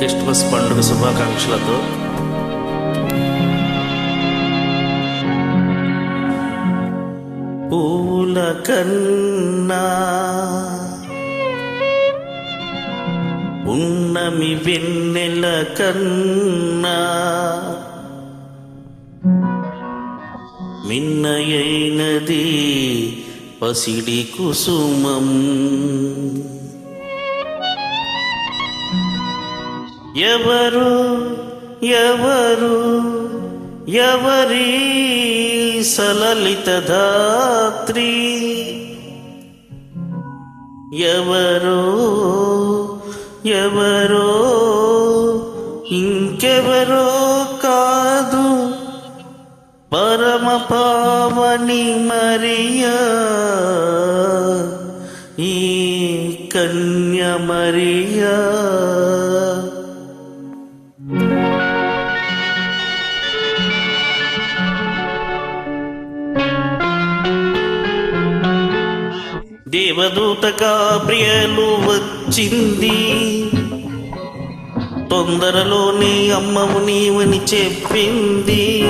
Christmas పండుగ శుభాకాంక్షలతో పూల కన్నా ఉన్నమి వెన్నెల కన్నా మిన్నయైనది పసిడి కుసుమం. ఎవరు ఎవరు ఎవరి సలలిత ధాత్రి ఎవరో ఎవరో ఇంకెవరో కాదు. పరమ పావని మరియా ఈ కన్య మరియా దేవదూత ప్రియలు వచ్చింది. తొందరలోనే అమ్మవు నీవని చెప్పింది.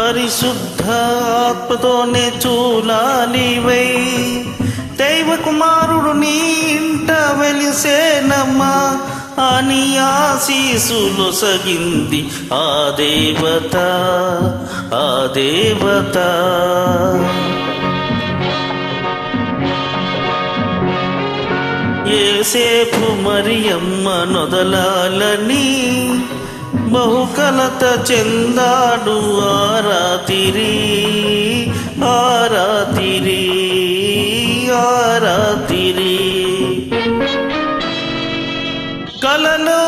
పరిశుద్ధ ఆత్మతోనే చూలాలివై దైవ కుమారుడు నీ ఇంట వెలిసేనమ్మా. అని ఆశీసులు సగింది. ఆ దేవత ఆ దేవత. ఏసేపు మరియమ్మ నొదలాలని బహుకలత చెందాడు ఆరాతిరి ఆరాతిరి ఆరాతిరి కలలో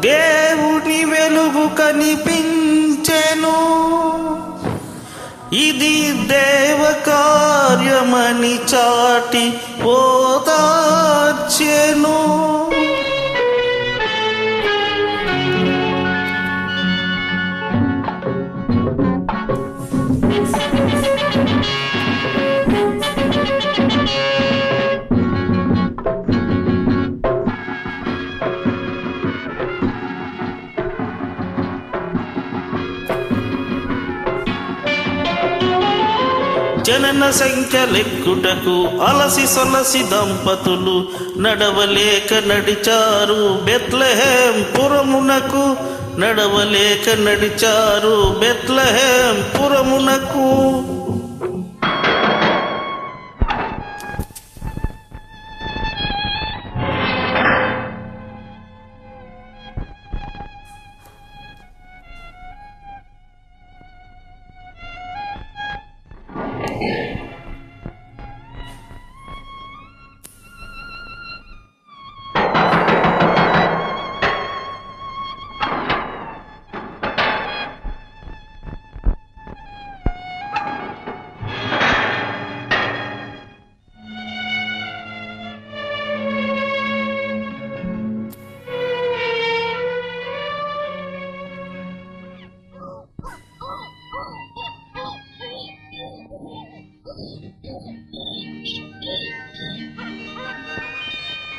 దేవుని వెలుగు కనిపించెను. ఇది దేవ కార్యమని చాటి ఓదార్చెను. జనన సంఖ్య లెక్కుటకు అలసి సొలసి దంపతులు నడవలేక నడిచారు బెత్లహేం పురమునకు నడవలేక నడిచారు బెత్లహేం పురమునకు.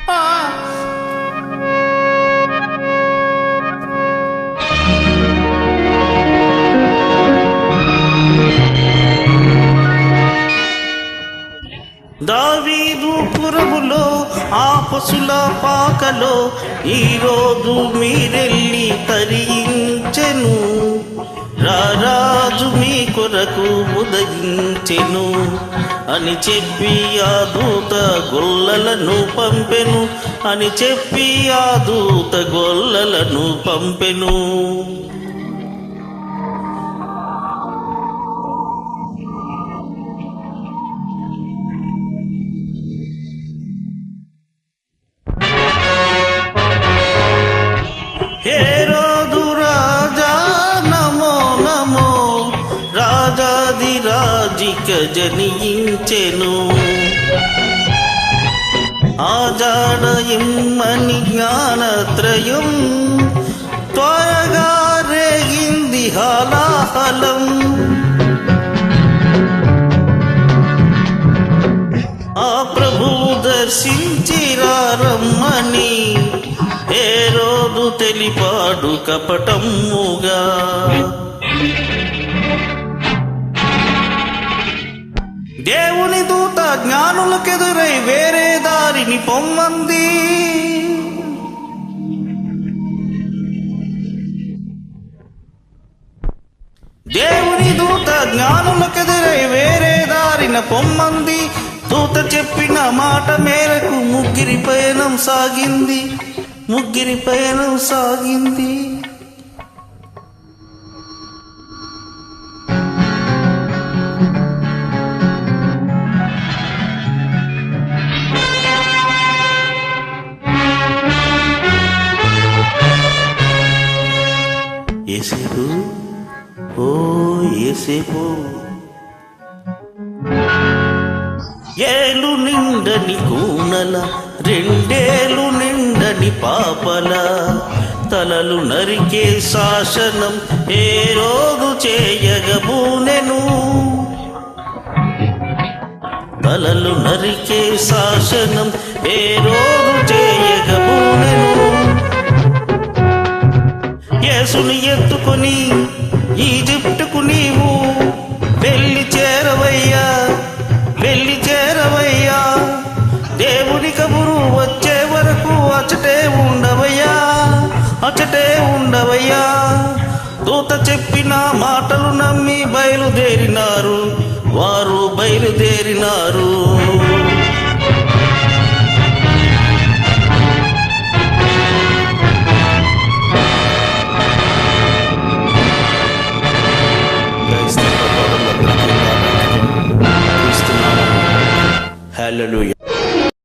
దావీదు పురములో ఆ పశుల పాకలో ఈరోజు మీరెళ్ళి తరించెను. రారాజు మీ కొరకు ఉదయించెను అని చెప్పి ఆ దూత గొల్లలను పంపెను అని చెప్పి ఆ దూత గొల్లలను పంపెను. రాజిక జనించెను ఆజాడయమ్మని జ్ఞానత్రయం త్వరగా రేగింది హలాహలం. ఆ ప్రభువు దర్శించిరారమ్మని ఏ రోజు తెలిపాడు కపటముగా జ్ఞానులకెదురై వేరే దారిని పొమ్మంది. దేవుని దూత జ్ఞానులకెదురై వేరే దారిన పొమ్మంది. దూత చెప్పిన మాట మేరకు ముగ్గిరి పయనం సాగింది. ముగ్గిరి పయనం సాగింది. ఏసేపు ఏలు నిండని కూనల రెండేలు నిండని పాపల తలలు నరికే శాసనం ఏ రోజు చేయగబూనెను. తలలు నరికే శాసనం ఏ రోజు చేయగబూనెను. యేసుని ఎత్తుకొని ఈజిప్టుకు నీవు అచటే ఉండవయ్యా. దూత చెప్పిన మాటలు నమ్మి బయలుదేరినారు. వారు బయలుదేరినారు.